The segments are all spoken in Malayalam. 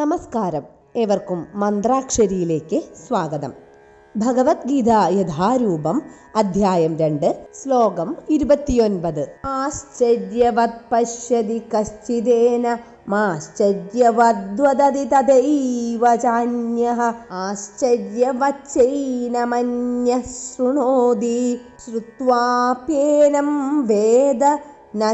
നമസ്കാരം. ഏവർക്കും മന്ത്രാക്ഷരിയിലേക്ക് സ്വാഗതം. ഭഗവത്ഗീത യഥാരൂപം അധ്യായം രണ്ട് ശ്ലോകം ഇരുപത്തിയൊൻപത്. ആശ്ചര്യവത് പശ്യതി കശ്ചിതേന മാശ്ചര്യവദ്വദതി തഥൈവ ചാന്യ ആശ്ചര്യവച്ചൈനമന്യഃ ശൃണോതി. ശ്രുത്വാപ്യേനം വേദ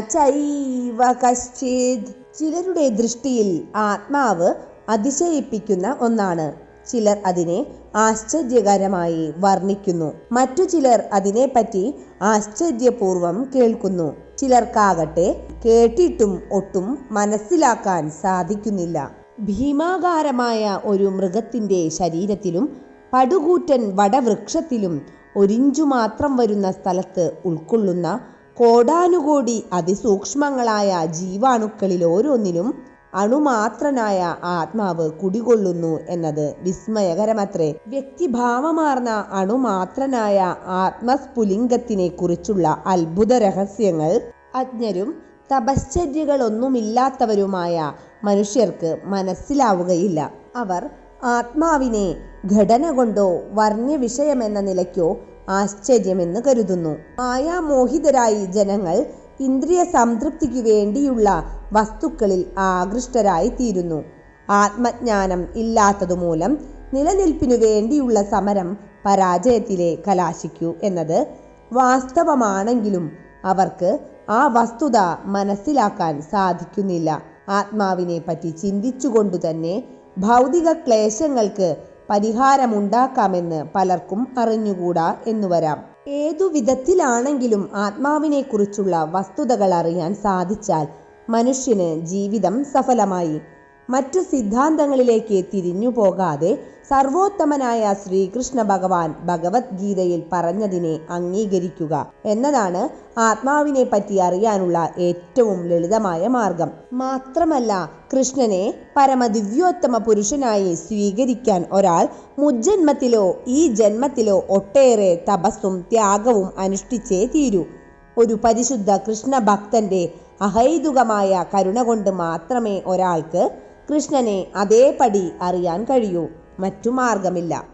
ചൈവ കശ്ചിത്. ചിലരുടെ ദൃഷ്ടിയിൽ ആത്മാവ് അതിശയിപ്പിക്കുന്ന ഒന്നാണ്. ചിലർ അതിനെ ആശ്ചര്യകരമായി വർണിക്കുന്നു. മറ്റു ചിലർ അതിനെപ്പറ്റി ആശ്ചര്യപൂർവം കേൾക്കുന്നു. ചിലർക്കാകട്ടെ കേട്ടിട്ടും ഒട്ടും മനസ്സിലാക്കാൻ സാധിക്കുന്നില്ല. ഭീമാകാരമായ ഒരു മൃഗത്തിന്റെ ശരീരത്തിലും പടുകൂറ്റൻ വടവൃക്ഷത്തിലും ഒരിഞ്ചു മാത്രം വരുന്ന സ്ഥലത്ത് ഉൾക്കൊള്ളുന്ന കോടാനുകോടി അതിസൂക്ഷ്മങ്ങളായ ജീവാണുക്കളിൽ ഓരോന്നിലും അണുമാത്രനായ ആത്മാവ് കുടികൊള്ളുന്നു എന്നത് വിസ്മയകരമത്രേ. വ്യക്തിഭാവമാർന്ന അണുമാത്രനായ ആത്മസ്ഫുലിംഗത്തിനെ കുറിച്ചുള്ള അത്ഭുത രഹസ്യങ്ങൾ അജ്ഞരും തപശ്ചര്യകളൊന്നുമില്ലാത്തവരുമായ മനുഷ്യർക്ക് മനസ്സിലാവുകയില്ല. അവർ ആത്മാവിനെ ഘടന കൊണ്ടോ വർണ്യവിഷയമെന്ന നിലയ്ക്കോ ആശ്ചര്യമെന്ന് കരുതുന്നു. മായാമോഹിതരായി ജനങ്ങൾ ഇന്ദ്രിയ സംതൃപ്തിക്ക് വേണ്ടിയുള്ള വസ്തുക്കളിൽ ആകൃഷ്ടരായിത്തീരുന്നു. ആത്മജ്ഞാനം ഇല്ലാത്തതുമൂലം നിലനിൽപ്പിനു വേണ്ടിയുള്ള സമരം പരാജയത്തിലെ കലാശിക്കൂ എന്നത് വാസ്തവമാണെങ്കിലും അവർക്ക് ആ വസ്തുത മനസ്സിലാക്കാൻ സാധിക്കുന്നില്ല. ആത്മാവിനെ പറ്റി ചിന്തിച്ചുകൊണ്ടു തന്നെ ഭൗതിക ക്ലേശങ്ങൾക്ക് പരിഹാരമുണ്ടാക്കാമെന്ന് പലർക്കും അറിഞ്ഞുകൂടാ എന്നു വരാം. ഏതു വിധത്തിലാണെങ്കിലും ആത്മാവിനെക്കുറിച്ചുള്ള വസ്തുതകൾ അറിയാൻ സാധിച്ചാൽ മനുഷ്യന് ജീവിതം സഫലമായി. മറ്റു സിദ്ധാന്തങ്ങളിലേക്ക് തിരിഞ്ഞു പോകാതെ സർവോത്തമനായ ശ്രീകൃഷ്ണ ഭഗവാൻ ഭഗവത്ഗീതയിൽ പറഞ്ഞതിനെ അംഗീകരിക്കുക എന്നതാണ് ആത്മാവിനെ പറ്റി അറിയാനുള്ള ഏറ്റവും ലളിതമായ മാർഗം. മാത്രമല്ല കൃഷ്ണനെ പരമദിവ്യോത്തമ പുരുഷനായി സ്വീകരിക്കാൻ ഒരാൾ മുജ്ജന്മത്തിലോ ഈ ജന്മത്തിലോ ഒട്ടേറെ തപസ്സും ത്യാഗവും അനുഷ്ഠിച്ചേ തീരൂ. ഒരു പരിശുദ്ധ കൃഷ്ണ ഭക്തന്റെ അഹൈതുകമായ കരുണ കൊണ്ട് മാത്രമേ ഒരാൾക്ക് കൃഷ്ണനെ അതേപടി അറിയാൻ കഴിയൂ. മറ്റു മാർഗമില്ല.